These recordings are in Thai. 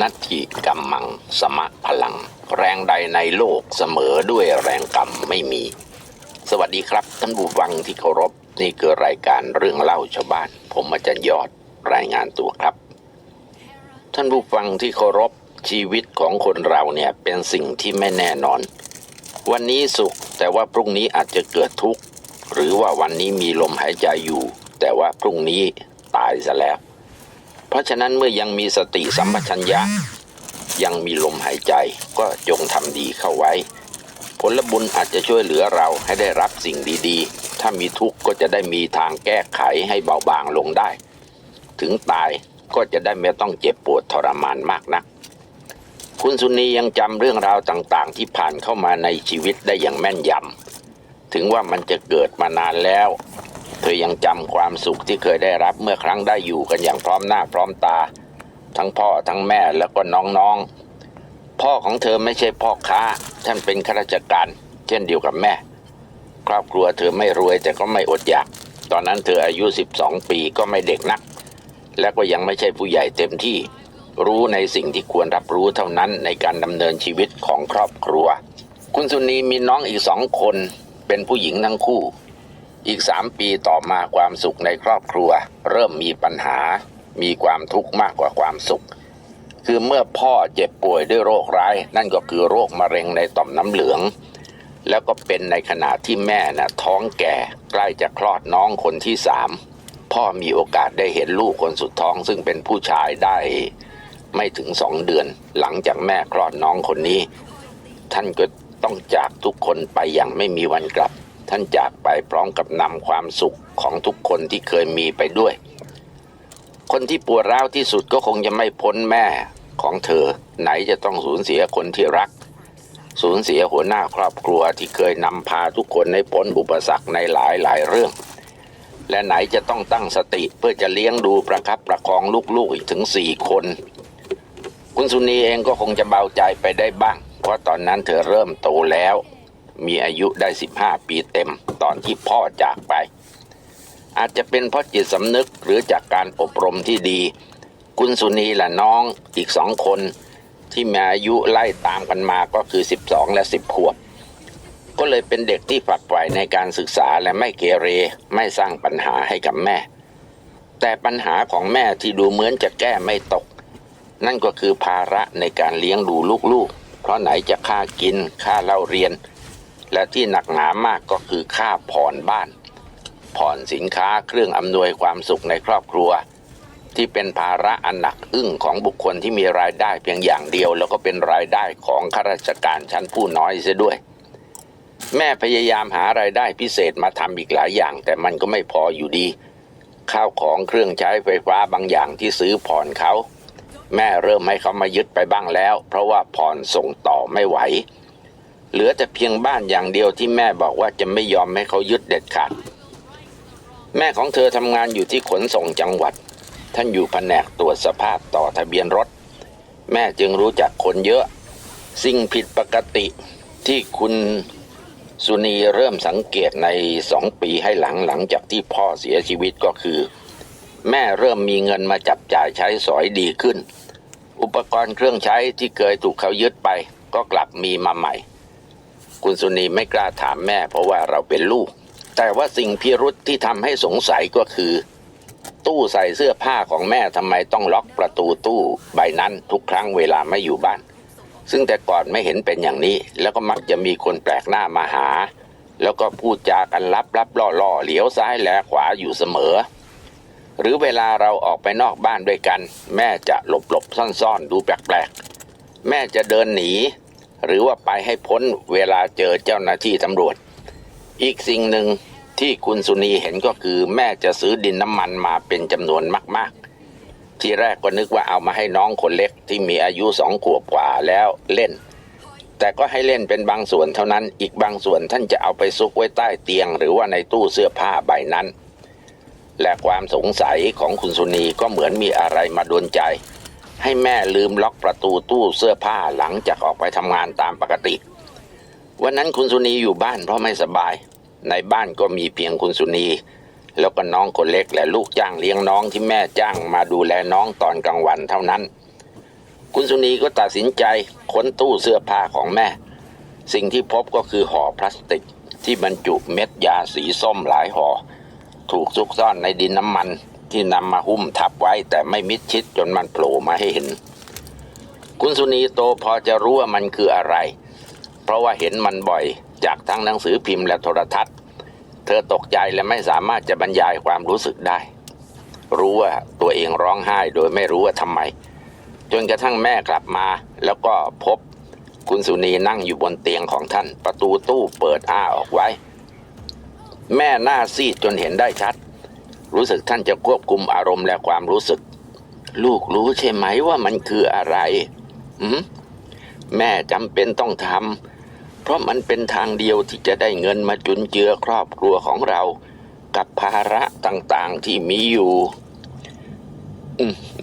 นัตถิกรรมัง สมะพลัง แรงใดในโลกเสมอด้วยแรงกรรมไม่มี สวัสดีครับท่านผู้ฟังที่เคารพนี่คือรายการเรื่องเล่าชาวบ้าน ผมอาจารย์ยอดรายงานตัวครับ ท่านผู้ฟังที่เคารพชีวิตของคนเราเนี่ยเป็นสิ่งที่ไม่แน่นอน วันนี้สุขแต่ว่าพรุ่งนี้อาจจะเกิดทุกข์หรือว่าวันนี้มีลมหายใจอยู่ แต่ว่าพรุ่งนี้ตายซะแล้ว เพราะฉะนั้นเมื่อยังมีสติสัมปชัญญะ ยังมีลมหายใจก็จงทำดีเข้าไว้ ผลบุญอาจจะช่วยเหลือเราให้ได้รับสิ่งดีๆ ถ้ามีทุกข์ก็จะได้มีทางแก้ไขให้เบาบางลงได้ ถึงตายก็จะได้ไม่ต้องเจ็บปวดทรมานมากนัก คุณสุนียังจำเรื่องราวต่างๆ ที่ผ่านเข้ามาในชีวิตได้อย่างแม่นยำถึงว่ามันจะเกิดมานานแล้ว อยังจำความสุขที่เคยได้รับเมื่อครั้งได้อยู่กันอย่างพร้อมหน้าพร้อมตา ทั้งพ่อทั้งแม่แล้วก็น้องๆ พ่อของเธอไม่ใช่พ่อค้า ท่านเป็นข้าราชการ เช่นเดียวกับแม่ ครอบครัวเธอไม่รวยแต่ก็ไม่อดอยาก ตอนนั้นเธออายุ 12 ปีก็ไม่เด็กนัก และก็ยังไม่ใช่ผู้ใหญ่เต็มที่ รู้ในสิ่งที่ควรรับรู้เท่านั้นในการดำเนินชีวิตของครอบครัว คุณสุนีมีน้องอีกสองคนเป็นผู้หญิงทั้งคู่ อีกสามปีต่อมาความสุขในครอบครัว เริ่มมีปัญหา มีความทุกข์มากกว่าความสุข คือเมื่อพ่อเจ็บป่วยด้วยโรคร้าย นั่นก็คือโรคมะเร็งในต่อมน้ำเหลือง แล้วก็เป็นในขณะที่แม่น่ะท้องแก่ใกล้จะคลอดน้องคนที่สามพ่อมีโอกาสได้เห็นลูกคนสุดท้อง ซึ่งเป็นผู้ชายได้ไม่ถึงสองเดือน หลังจากแม่คลอดน้องคนนี้ ท่านก็ต้องจากทุกคนไปอย่างไม่มีวันกลับ ท่านจากไปพร้อมกับนำความสุขของทุกคนที่เคยมีไปด้วย คนที่ปวดร้าวที่สุดก็คงจะไม่พ้นแม่ของเธอ ไหนจะต้องสูญเสียคนที่รัก สูญเสียหัวหน้าครอบครัวที่เคยนำพาทุกคนให้พ้นอุปสรรคในหลายหลายๆเรื่อง และไหนจะต้องตั้งสติเพื่อจะเลี้ยงดูประคับประคองลูกๆอีกถึงสี่คน คุณสุนีเองก็คงจะเบาใจไปได้บ้าง เพราะตอนนั้นเธอเริ่มโตแล้ว มีอายุได้ 15 ปีเต็มตอนที่พ่อจากไป อาจจะเป็นเพราะจิตสำนึกหรือจากการอบรมที่ดี คุณสุนีและน้องอีกสองคนที่มีอายุไล่ตามกันมาก็คือ 12 และ 10 ขวบ ก็เลยเป็นเด็กที่ฝักใฝ่ในการศึกษาและไม่เกเรไม่สร้างปัญหาให้กับแม่ แต่ปัญหาของแม่ที่ดูเหมือนจะแก้ไม่ตก นั่นก็คือภาระในการเลี้ยงดูลูกๆ เพราะไหนจะค่ากินค่าเล่าเรียน และที่หนักหนามากก็คือค่าผ่อนบ้าน ผ่อนสินค้าเครื่องอำนวยความสุขในครอบครัว ที่เป็นภาระอันหนักอึ้งของบุคคลที่มีรายได้เพียงอย่างเดียว แล้วก็เป็นรายได้ของข้าราชการชั้นผู้น้อยเสียด้วย แม่พยายามหารายได้พิเศษมาทำอีกหลายอย่าง แต่มันก็ไม่พออยู่ดี ข้าวของเครื่องใช้ไฟฟ้าบางอย่างที่ซื้อผ่อนเขา แม่เริ่มให้เขามายึดไปบ้างแล้ว เพราะว่าผ่อนส่งต่อไม่ไหว เหลือแต่เพียงบ้านอย่างเดียวที่แม่บอกว่าจะไม่ยอมให้เขายึดเด็ดขาด แม่ของเธอทำงานอยู่ที่ขนส่งจังหวัด ท่านอยู่แผนกตรวจสภาพต่อทะเบียนรถ แม่จึงรู้จักคนเยอะ สิ่งผิดปกติที่คุณสุนีเริ่มสังเกตในสองปีให้หลังหลังจากที่พ่อเสียชีวิตก็คือ แม่เริ่มมีเงินมาจับจ่ายใช้สอยดีขึ้น อุปกรณ์เครื่องใช้ที่เคยถูกเขายึดไปก็กลับมีมาใหม่ คุณสุนีไม่กล้าถามแม่เพราะว่าเราเป็นลูก แต่ว่าสิ่งพิรุษที่ทำให้สงสัยก็คือ ตู้ใส่เสื้อผ้าของแม่ทำไมต้องล็อกประตูตู้ใบนั้นทุกครั้งเวลาไม่อยู่บ้าน ซึ่งแต่ก่อนไม่เห็นเป็นอย่างนี้ แล้วก็มักจะมีคนแปลกหน้ามาหา แล้วก็พูดจากันลับลับล่อล่อๆเหลียวซ้ายแลขวาอยู่เสมอ หรือเวลาเราออกไปนอกบ้านด้วยกัน แม่จะหลบหลบซ่อนๆดูแปลกๆแม่จะเดินหนี หรือว่าไปให้พ้นเวลาเจอเจ้าหน้าที่ตำรวจ อีกสิ่งหนึ่งที่คุณสุนีเห็นก็คือแม่จะซื้อดินน้ำมันมาเป็นจำนวนมากๆ ที่แรกก็นึกว่าเอามาให้น้องคนเล็กที่มีอายุสองขวบกว่าแล้วเล่น แต่ก็ให้เล่นเป็นบางส่วนเท่านั้น อีกบางส่วนท่านจะเอาไปซุกไว้ใต้เตียง หรือว่าในตู้เสื้อผ้าใบนั้น และความสงสัยของคุณสุนีก็เหมือนมีอะไรมาดนใจ ให้แม่ลืมล็อกประตูตู้เสื้อผ้าหลังจากออกไปทำงานตามปกติ วันนั้นคุณสุนีอยู่บ้านเพราะไม่สบาย ในบ้านก็มีเพียงคุณสุนี แล้วก็น้องคนเล็กและลูกจ้างเลี้ยงน้องที่แม่จ้างมาดูแลน้องตอนกลางวันเท่านั้น คุณสุนีก็ตัดสินใจค้นตู้เสื้อผ้าของแม่ สิ่งที่พบก็คือห่อพลาสติกที่บรรจุเม็ดยาสีส้มหลายห่อถูกซุกซ่อนในดินน้ำมัน ที่นำมาหุ้มทับไว้แต่ไม่มิดชิดจนมันโผล่มาให้เห็น คุณสุนีโตพอจะรู้ว่ามันคืออะไร เพราะว่าเห็นมันบ่อยจากทั้งหนังสือพิมพ์และโทรทัศน์ เธอตกใจและไม่สามารถจะบรรยายความรู้สึกได้ รู้ว่าตัวเองร้องไห้โดยไม่รู้ว่าทำไม จนกระทั่งแม่กลับมาแล้วก็พบ คุณสุนีนั่งอยู่บนเตียงของท่าน ประตูตู้เปิดอ้าออกไว้ แม่หน้าซีดจนเห็นได้ชัด รู้สึกท่านจะควบคุมอารมณ์และความรู้สึก ลูกรู้ใช่ไหมว่ามันคืออะไรอืมแม่จำเป็นต้องทำเพราะมันเป็นทางเดียวที่จะได้เงินมาจุนเจือครอบครัวของเรา กับภาระต่างๆที่มีอยู่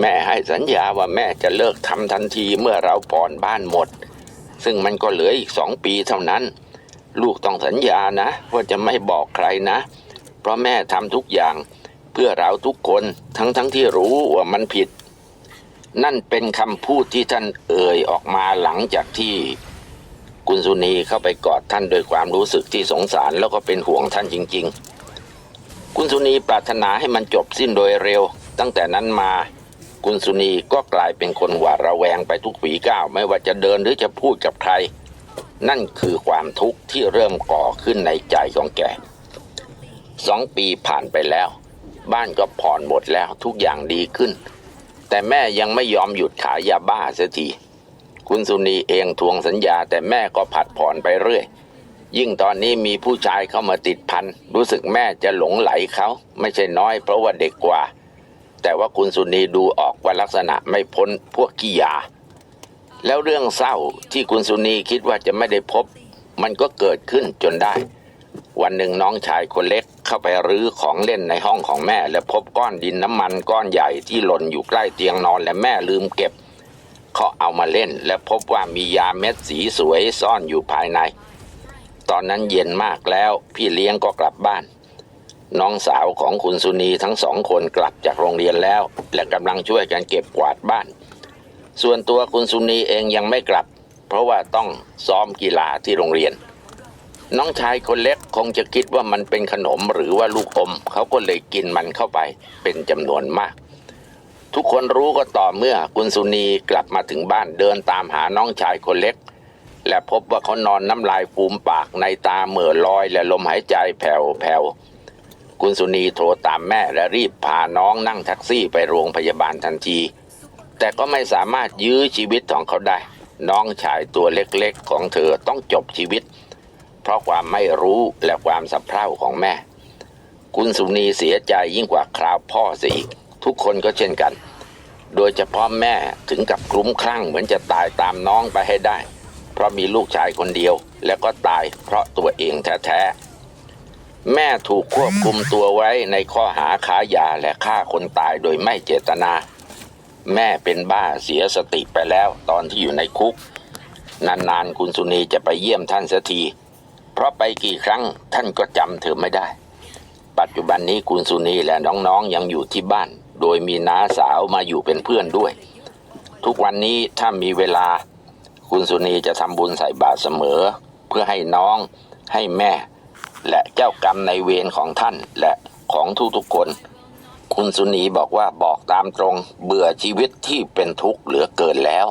แม่ให้สัญญาว่าแม่จะเลิกทำทันทีเมื่อเราผ่อนบ้านหมด ซึ่งมันก็เหลืออีกสองปีเท่านั้น ลูกต้องสัญญานะ ว่าจะไม่บอกใครนะ เพราะแม่ทำทุกอย่าง เพื่อเราทุกคนทั้งๆทที่รู้ว่ามันผิด นั่นเป็นคำพูดที่ท่านเอ่ยออกมาหลังจากที่กุลสุนีเข้าไปกอดท่านด้วยความรู้สึกที่สงสารแล้วก็เป็นห่วงท่านจริงๆกุลสุนีปรารถนาให้มันจบสิ้นโดยเร็ว ตั้งแต่นั้นมากุลสุนีก็กลายเป็นคนหวาดระแวงไปทุกฝีก้าวไม่ว่าจะเดินหรือจะพูดกับใคร นั่นคือความทุกข์ที่เริ่มก่อขึ้นในใจของแกสองปีผ่านไปแล้ว บ้านก็ผ่อนหมดแล้วทุกอย่างดีขึ้น แต่แม่ยังไม่ยอมหยุดขายยาบ้าเสียทีคุณสุนีเองทวงสัญญา แต่แม่ก็ผัดผ่อนไปเรื่อย ยิ่งตอนนี้มีผู้ชายเข้ามาติดพันรู้สึกแม่จะหลงไหลเขาไม่ใช่น้อยเพราะว่าเด็กกว่า แต่ว่าคุณสุนีดูออกว่าลักษณะไม่พ้นพวกขี้ยา แล้วเรื่องเศร้าที่คุณสุนีคิดว่าจะไม่ได้พบ มันก็เกิดขึ้นจนได้ วันหนึ่งน้องชายคนเล็กเข้าไปรื้อของเล่นในห้องของแม่ และพบก้อนดินน้ำมันก้อนใหญ่ที่หล่นอยู่ใกล้เตียงนอนและแม่ลืมเก็บเขาเอามาเล่น และพบว่ามียาเม็ดสีสวยซ่อนอยู่ภายใน ตอนนั้นเย็นมากแล้วพี่เลี้ยงก็กลับบ้าน น้องสาวของคุณสุนีทั้งสองคนกลับจากโรงเรียนแล้ว และกำลังช่วยกันเก็บกวาดบ้าน ส่วนตัวคุณสุนีเองยังไม่กลับ เพราะว่าต้องซ้อมกีฬาที่โรงเรียน น้องชายคนเล็กคงจะคิดว่ามันเป็นขนมหรือว่าลูกอม เขาก็เลยกินมันเข้าไปเป็นจำนวนมาก ทุกคนรู้ก็ต่อเมื่อคุณสุนีกลับมาถึงบ้านเดินตามหาน้องชายคนเล็ก และพบว่าเขานอนน้ำลายฟูมปากในตาเหม่อลอยและลมหายใจแผ่วแผ่วๆคุณสุนีโทรตามแม่และรีบพาน้องนั่งแท็กซี่ไปโรงพยาบาลทันที แต่ก็ไม่สามารถยื้อชีวิตของเขาได้ น้องชายตัวเล็กๆของเธอต้องจบชีวิต เพราะความไม่รู้และความสับเพร่าของแม่ คุณสุนีเสียใจยิ่งกว่าคราวพ่อเสียอีก ทุกคนก็เช่นกัน โดยเฉพาะแม่ถึงกับคลุ้มคลั่งเหมือนจะตายตามน้องไปให้ได้ เพราะมีลูกชายคนเดียว แล้วก็ตายเพราะตัวเองแท้ๆ แม่ถูกควบคุมตัวไว้ในข้อหาค้ายาและฆ่าคนตายโดยไม่เจตนา แม่เป็นบ้าเสียสติไปแล้วตอนที่อยู่ในคุกนานๆ คุณสุนีจะไปเยี่ยมท่านเสียที เพราะไปกี่ครั้งท่านก็จำเธอไม่ได้ ปัจจุบันนี้คุณสุนีและน้องๆยังอยู่ที่บ้าน โดยมีน้าสาวมาอยู่เป็นเพื่อนด้วย ทุกวันนี้ถ้ามีเวลา คุณสุนีจะทำบุญใส่บาตรเสมอ เพื่อให้น้องให้แม่ และเจ้ากรรมในเวรของท่านและของทุกๆคน คุณสุนีบอกว่าบอกตามตรงเบื่อชีวิตที่เป็นทุกข์เหลือเกินแล้ว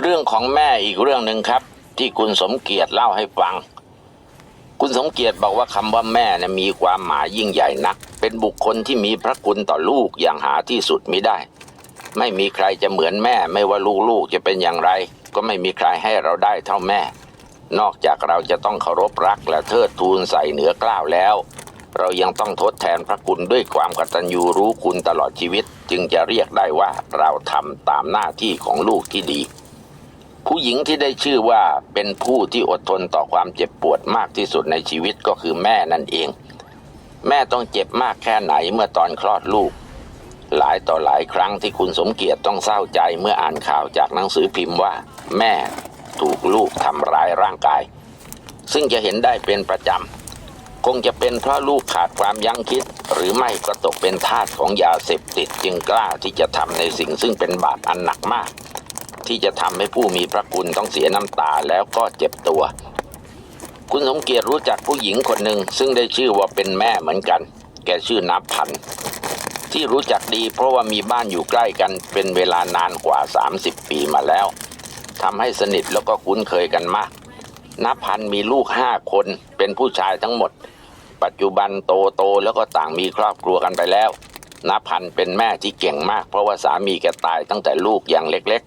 เรื่องของแม่อีกเรื่องหนึ่งครับ ที่คุณสมเกียรติเล่าให้ฟัง คุณสมเกียรติบอกว่าคำว่าแม่เนี่ยมีความหมายยิ่งใหญ่นัก เป็นบุคคลที่มีพระคุณต่อลูกอย่างหาที่สุดมิได้ ไม่มีใครจะเหมือนแม่ ไม่ว่าลูกๆจะเป็นอย่างไร ก็ไม่มีใครให้เราได้เท่าแม่ นอกจากเราจะต้องเคารพรักและเทิดทูนใส่เหนือกล้าวแล้ว เรายังต้องทดแทนพระคุณด้วยความกตัญญูรู้คุณตลอดชีวิต จึงจะเรียกได้ว่าเราทำตามหน้าที่ของลูกที่ดี ผู้หญิงที่ได้ชื่อว่าเป็นผู้ที่อดทนต่อความเจ็บปวดมากที่สุดในชีวิตก็คือแม่นั่นเอง แม่ต้องเจ็บมากแค่ไหนเมื่อตอนคลอดลูก หลายต่อหลายครั้งที่คุณสมเกียรติต้องเศร้าใจเมื่ออ่านข่าวจากหนังสือพิมพ์ว่า แม่ถูกลูกทำร้ายร่างกาย ซึ่งจะเห็นได้เป็นประจำคงจะเป็นเพราะลูกขาดความยั้งคิด หรือไม่ก็ตกเป็นทาสของยาเสพติดจึงกล้าที่จะทำในสิ่งซึ่งเป็นบาปอันหนักมาก ที่จะทำให้ผู้มีพระคุณต้องเสียน้ำตาแล้วก็เจ็บตัว คุณสมเกียรติรู้จักผู้หญิงคนหนึ่งซึ่งได้ชื่อว่าเป็นแม่เหมือนกัน แกชื่อนับพัน ที่รู้จักดีเพราะว่ามีบ้านอยู่ใกล้กันเป็นเวลานานกว่า 30 ปีมาแล้วทำให้สนิทแล้วก็คุ้นเคยกันมากนับพันมีลูกห้าคนเป็นผู้ชายทั้งหมด ปัจจุบันโตโตแล้วก็ต่างมีครอบครัวกันไปแล้วนับพันเป็นแม่ที่เก่งมาก เพราะว่าสามีแกตายตั้งแต่ลูกยังเล็ก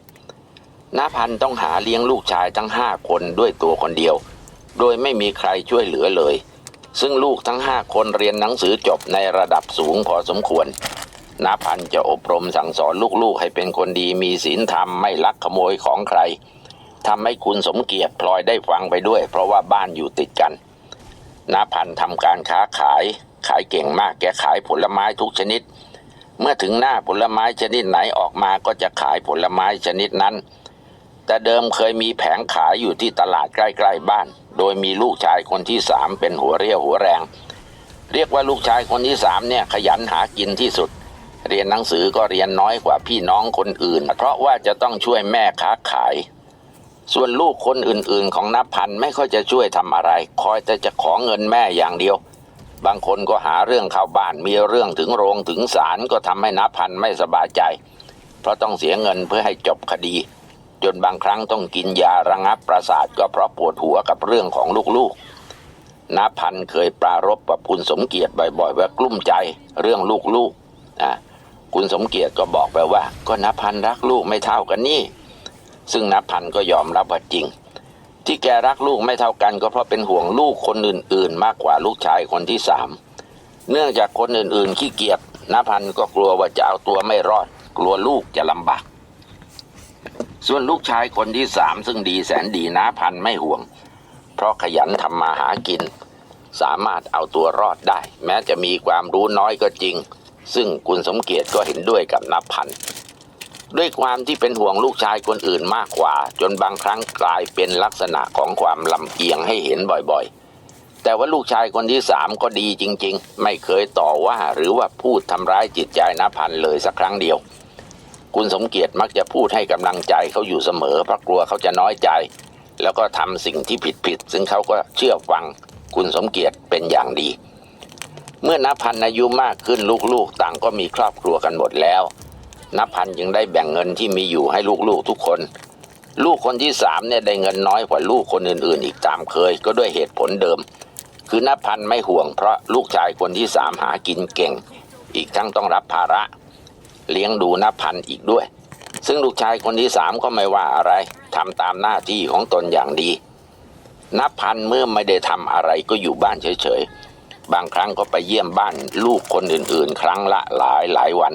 นับพันต้องหาเลี้ยงลูกชายทั้งห้าคนด้วยตัวคนเดียว โดยไม่มีใครช่วยเหลือเลย ซึ่งลูกทั้งห้าคนเรียนหนังสือจบในระดับสูงพอสมควรนาพันจะอบรมสั่งสอนลูกๆ ให้เป็นคนดีมีศีลธรรมไม่ลักขโมยของใครทำให้คุณสมเกียรติพลอยได้ฟังไปด้วย เพราะว่าบ้านอยู่ติดกันนาพันทำการค้าขาย ขายเก่งมากแกขายผลไม้ทุกชนิด เมื่อถึงหน้าผลไม้ชนิดไหนออกมาก็จะขายผลไม้ชนิดนั้น แต่เดิมเคยมีแผงขายอยู่ที่ตลาดใกล้ๆบ้าน โดยมีลูกชายคนที่สามเป็นหัวเรี่ยวหัวแรง เรียกว่าลูกชายคนที่สามเนี่ยขยันหากินที่สุด เรียนหนังสือก็เรียนน้อยกว่าพี่น้องคนอื่น เพราะว่าจะต้องช่วยแม่ค้าขาย ส่วนลูกคนอื่นๆ ของนับพันไม่ค่อยจะช่วยทำอะไร คอยแต่จะขอเงินแม่อย่างเดียว บางคนก็หาเรื่องเข้าบ้านมีเรื่องถึงโรงถึงศาลก็ทำให้นับพันไม่สบายใจ เพราะต้องเสียเงินเพื่อให้จบคดี จนบางครั้งต้องกินยาระงับประสาทก็เพราะปวดหัวกับเรื่องของลูกๆนับพันเคยปรารบกับคุณสมเกียรติบ่อยๆว่ากลุ้มใจเรื่องลูกๆอะคุณสมเกียรติก็บอกไปว่า ก็นับพันรักลูกไม่เท่ากันนี่ ซึ่งนับพันก็ยอมรับว่าจริง ที่แกรักลูกไม่เท่ากัน ก็เพราะเป็นห่วงลูกคนอื่น ๆ มากกว่าลูกชายคนที่สามเนื่องจากคนอื่นๆขี้เกียจนับพันก็กลัวว่าจะเอาตัวไม่รอด กลัวลูกจะลำบาก ส่วนลูกชายคนที่สามซึ่งดีแสนดีนาพันไม่ห่วง เพราะขยันทำมาหากิน สามารถเอาตัวรอดได้ แม้จะมีความรู้น้อยก็จริง ซึ่งคุณสมเกียรติก็เห็นด้วยกับนับพันด้วยความที่เป็นห่วงลูกชายคนอื่นมากกว่า จนบางครั้งกลายเป็นลักษณะของความลำเอียงให้เห็นบ่อยๆ แต่ว่าลูกชายคนที่สามก็ดีจริง ๆ ไม่เคยต่อว่าหรือว่าพูดทำร้ายจิตใจนับพันเลยสักครั้งเดียว คุณสมเกียรติมักจะพูดให้กำลังใจเขาอยู่เสมอเพราะกลัวเขาจะน้อยใจ แล้วก็ทำสิ่งที่ผิดๆซึ่งเขาก็เชื่อฟังคุณสมเกียรติเป็นอย่างดี เมื่อนับพันอายุมากขึ้นลูกๆ ต่างก็มีครอบครัวกันหมดแล้ว นับพันธ์จึงได้แบ่งเงินที่มีอยู่ให้ลูกๆทุกคน ลูกคนที่สามเนี่ยได้เงินน้อยกว่าลูกคนอื่นๆ อีกตามเคย ก็ด้วยเหตุผลเดิม คือนับพันไม่ห่วงเพราะลูกชายคนที่สามหากินเก่ง อีกทั้งต้องรับภาระ เลี้ยงดูนับพันอีกด้วย ซึ่งลูกชายคนที่สามก็ไม่ว่าอะไรทำตามหน้าที่ของตนอย่างดี นับพันเมื่อไม่ได้ทำอะไรก็อยู่บ้านเฉยๆ บางครั้งก็ไปเยี่ยมบ้านลูกคนอื่นๆ ครั้งละหลายหลายวัน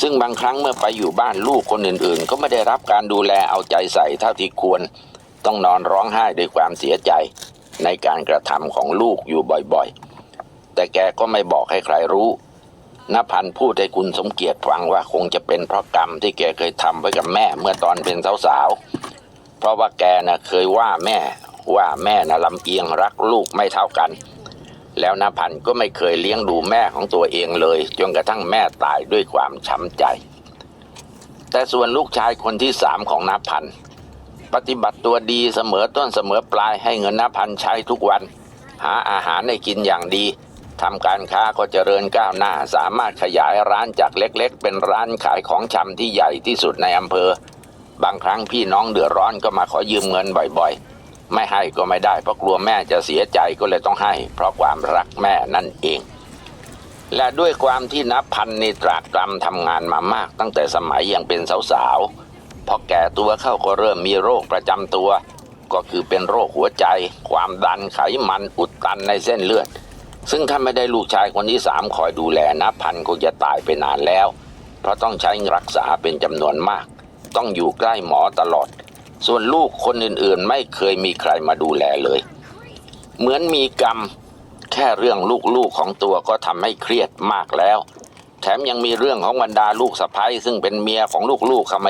ซึ่งบางครั้งเมื่อไปอยู่บ้านลูกคนอื่นๆ ก็ไม่ได้รับการดูแลเอาใจใส่เท่าที่ควร ต้องนอนร้องไห้ด้วยความเสียใจในการกระทำของลูกอยู่บ่อยๆ แต่แกก็ไม่บอกให้ใครรู้ นพันธ์พูดให้คุณสมเกียรติฟังว่าคงจะเป็นเพราะกรรมที่แกเคยทำไว้กับแม่เมื่อตอนเป็นสาวๆ เพราะว่าแกน่ะเคยว่าแม่ว่าแม่น่ะลำเอียงรักลูกไม่เท่ากัน แล้วนพันธ์ก็ไม่เคยเลี้ยงดูแม่ของตัวเองเลย จนกระทั่งแม่ตายด้วยความช้ำใจ แต่ส่วนลูกชายคนที่สามของนพันธ์ปฏิบัติตัวดีเสมอต้นเสมอปลายให้เงินนพันธ์ใช้ทุกวัน หาอาหารให้กินอย่างดี ทำการค้าก็เจริญก้าวหน้า สามารถขยายร้านจากเล็กๆ เป็นร้านขายของชำที่ใหญ่ที่สุดในอำเภอ บางครั้งพี่น้องเดือดร้อนก็มาขอยืมเงินบ่อยๆ ไม่ให้ก็ไม่ได้เพราะกลัวแม่จะเสียใจก็เลยต้องให้ เพราะความรักแม่นั่นเอง และด้วยความที่นับพันในตรากตรำทำงานมามาก ตั้งแต่สมัยยังเป็นสาวๆพอแก่ตัวเข้าก็เริ่มมีโรคประจำตัว ก็คือเป็นโรคหัวใจ ความดันไขมันอุดตันในเส้นเลือด ซึ่งถ้าไม่ได้ลูกชายคนที่สามคอยดูแลนับพันคงจะตายไปนานแล้ว เพราะต้องใช้รักษาเป็นจำนวนมาก ต้องอยู่ใกล้หมอตลอด ส่วนลูกคนอื่นๆ ไม่เคยมีใครมาดูแลเลย เหมือนมีกรรม แค่เรื่องลูกๆของตัวก็ทำให้เครียดมากแล้ว แถมยังมีเรื่องของบรรดาลูกสะใภ้ซึ่งเป็นเมียของลูกๆเข้ามา